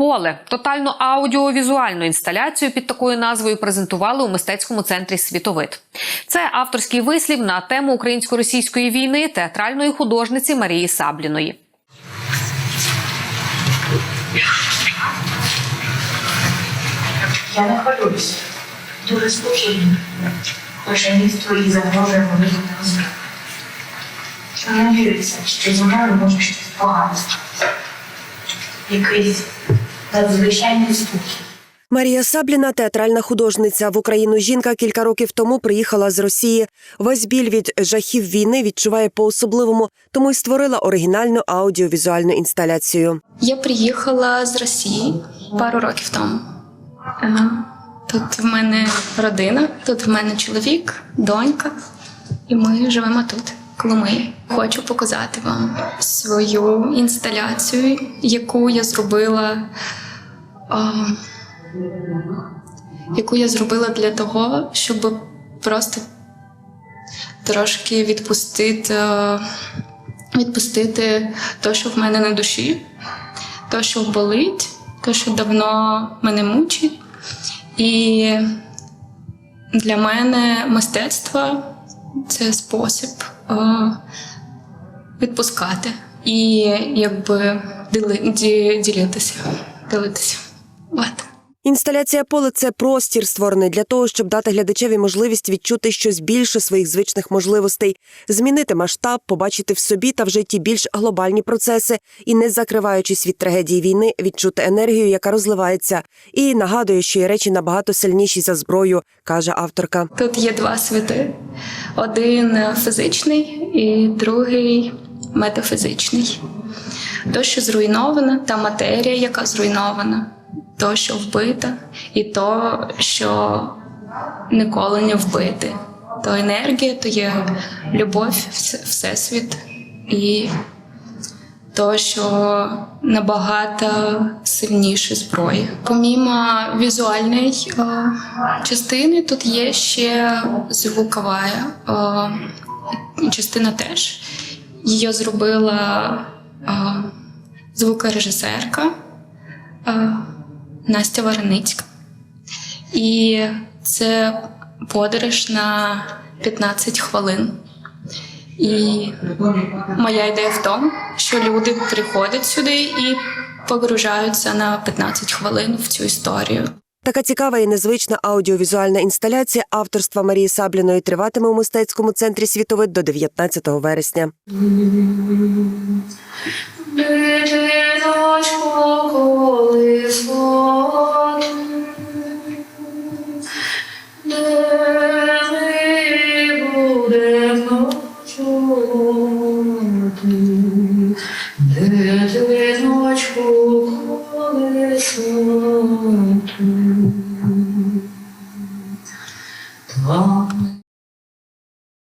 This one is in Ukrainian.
Поле тотально аудіовізуальну інсталяцію під такою назвою презентували у мистецькому центрі Світовид. Це авторський вислів на тему українсько-російської війни театральної художниці Марії Сабліної. Я не хвилююсь. Дуже спокійно. Лише міст твої загрожує велику небезпеку. Не віриться, що зі мною може щось погане. Якийсь надзвичайний спокій. Марія Сабліна, театральна художниця в Україну. Жінка кілька років тому приїхала з Росії. Весь біль від жахів війни відчуває по-особливому, тому й створила оригінальну аудіовізуальну інсталяцію. Я приїхала з Росії пару років тому. Тут в мене родина, тут в мене чоловік, донька, і ми живемо тут, в Хочу показати вам свою інсталяцію, яку я зробила. а, яку я зробила для того, щоб просто трошки відпустити, відпустити те, що в мене на душі, те, що болить, те, що давно мене мучить. І для мене мистецтво це спосіб е, відпускати і якби діли- ділитися. Ділитися. От. Інсталяція поле це простір, створений для того, щоб дати глядачеві можливість відчути щось більше своїх звичних можливостей, змінити масштаб, побачити в собі та в житті більш глобальні процеси і, не закриваючись від трагедії війни, відчути енергію, яка розливається, і нагадує, що є речі набагато сильніші за зброю, каже авторка. Тут є два світи: один фізичний і другий метафізичний. То, що зруйнована, та матерія, яка зруйнована, то, що вбита, і то, що ніколи не вбити. То енергія, то є любов, всесвіт і то, що набагато сильніше зброї. Помімо візуальної е, частини, тут є ще звукова е, частина теж. Її зробила е, звукорежисерка е, Настя Вареницька. І це подорож на 15 хвилин. І моя ідея в тому, що люди приходять сюди і погружаються на 15 хвилин в цю історію. Така цікава і незвична аудіовізуальна інсталяція авторства Марії Сабліної триватиме у мистецькому центрі Світовид до 19 вересня. Де ми